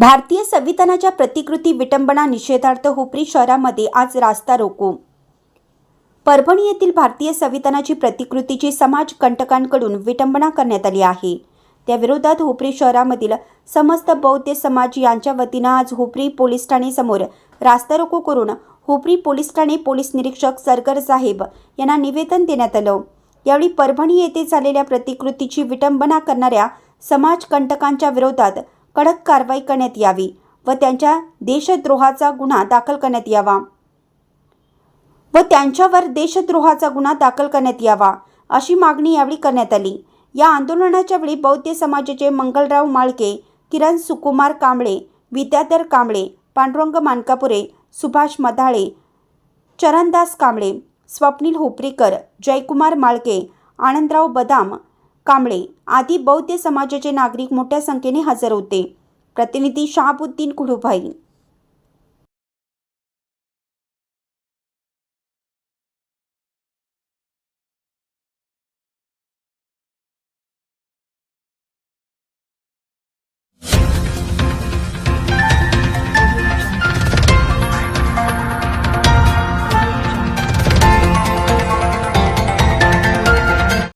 भारतीय संविधानाच्या प्रतिकृती विटंबना निषेधार्थ हुपरी शहरामध्ये आज रास्ता रोको. परभणी येथील भारतीय संविधानाची प्रतिकृतीची समाज कंटकांकडून विटंबना करण्यात आली आहे. त्या विरोधात हुपरी शहरामधील समस्त बौद्ध समाज यांच्या वतीनं आज हुपरी पोलीस ठाणेसमोर रास्ता रोको करून हुपरी पोलीस ठाणे पोलीस निरीक्षक सरगर साहेब यांना निवेदन देण्यात आलं. यावेळी परभणी येथे झालेल्या प्रतिकृतीची विटंबना करणाऱ्या समाज कंटकांच्या विरोधात कडक कारवाई करण्यात यावी व त्यांच्या देशद्रोहाचा गुन्हा दाखल करण्यात यावा. व त्यांच्यावर देशद्रोहाचा गुन्हा दाखल करण्यात यावा अशी मागणी यावेळी करण्यात आली. या आंदोलनाच्या वेळी बौद्ध समाजाचे मंगलराव माळके किरण सुकुमार कांबळे विद्याधर कांबळे पांडुरंग मानकापुरे सुभाष मधाळे चरणदास कांबळे स्वप्नील हुपरीकर जयकुमार माळके आनंदराव बदाम कांबळे आदी बौद्ध समाजाचे नागरिक मोठ्या संख्येने हजर होते. प्रतिनिधी शहाबुद्दीन कुडुभाई.